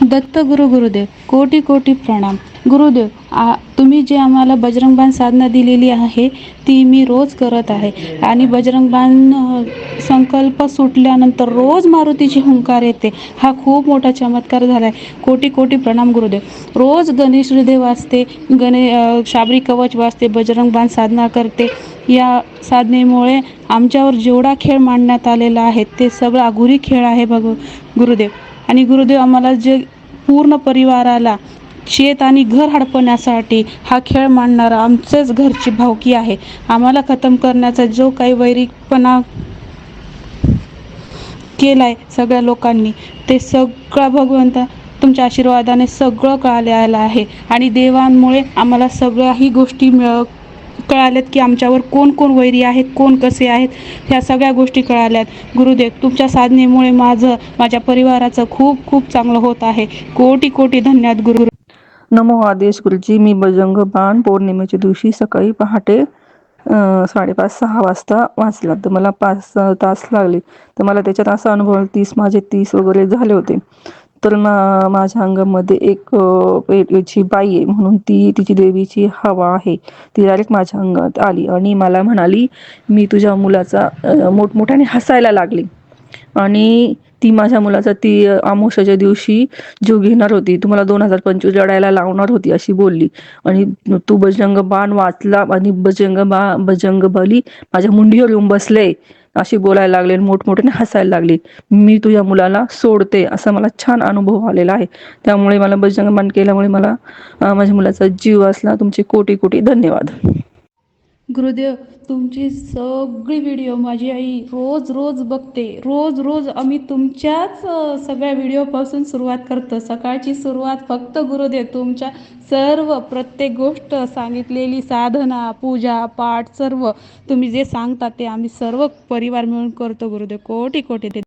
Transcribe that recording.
दत्त गुरु गुरुदेव. कोटी कोटी प्रणाम. गुरुदेव आ तुम्ही जे आम्हाला बजरंगबाण साधना दिलेली आहे ती मी रोज करत आहे. आणि बजरंगबाण संकल्प सुटल्यानंतर रोज मारुतीची हुंकार येते. हा खूप मोठा चमत्कार झाला आहे कोटी कोटी प्रणाम गुरुदेव. रोज गणेश हृदय वाचते गणे शाबरी कवच वाचते बजरंगबाण साधना करते. या साधनेमुळे आमच्यावर जेवढा खेळ मांडण्यात आलेला आहे ते सगळं अघोरी खेळ आहे भग गुरुदेव. आणि गुरुदेव आम्हाला जे पूर्ण परिवाराला शेत आणि घर हडपण्यासाठी हा खेळ मांडणारा आमचेच घरची भावकी आहे. आम्हाला खतम करण्याचा जो काही वैरिकपणा केलाय सगळ्या लोकांनी ते सगळा भगवंता तुमच्या आशीर्वादाने सगळं कळालेलं आहे. आणि देवांमुळे आम्हाला सगळ्याही गोष्टी मिळ कळाल्यात की आमच्यावर कोण कोण वैरी आहेत कोण कसे आहेत ह्या सगळ्या गोष्टी कळाल्यात. गुरुदेव तुमच्या साधनेमुळे माझं माझ्या परिवाराचं खूप खूप चांगलं होत आहे. कोटी कोटी धन्यवाद गुरु. नमो आदेश गुरुजी. मी बजरंग बाण. पौर्णिमेच्या दिवशी सकाळी पहाटे साडेपाच सहा वाजता वाचला. तर मला पाच सहा तास लागले. तर मला त्याच्यात असा अनुभव तीस माझे तीस वगैरे झाले होते. तर मा माझ्या अंगामध्ये एक याची बाई आहे म्हणून ती तिची देवीची हवा आहे. ती डायरेक्ट माझ्या अंगात आली आणि मला म्हणाली मी तुझ्या मुलाचा मोठमोठ्याने हसायला लागली. आणि ती माझ्या मुलाचा ती आमोशाच्या दिवशी जीव घेणार होती. तुम्हाला दोन हजार पंचवीस लढायला लावणार होती अशी बोलली. आणि तू बजरंग बाण वाचला आणि बजरंग बा बजरंग बली माझ्या मुंडीवर येऊन बसले. अशी बोलायला लागले मोठमोठ्याने हसायला लागली. मी तुझ्या मुलाला सोडते असा मला छान अनुभव आलेला आहे. त्यामुळे मला बजरंग केल्यामुळे मला माझ्या मुलाचा जीव असला. तुमचे कोटी कोटी धन्यवाद. गुरुदेव तुमची सगळी व्हिडिओ माझी आई रोज रोज बघते. रोज रोज आम्ही तुमच्याच सगळ्या व्हिडिओपासून सुरुवात करतो. सकाळची सुरुवात फक्त गुरुदेव तुमच्या सर्व प्रत्येक गोष्ट सांगितलेली साधना पूजा पाठ सर्व. तुम्ही जे सांगता ते आम्ही सर्व परिवार मिळून करतो गुरुदेव. कोटी कोटी ते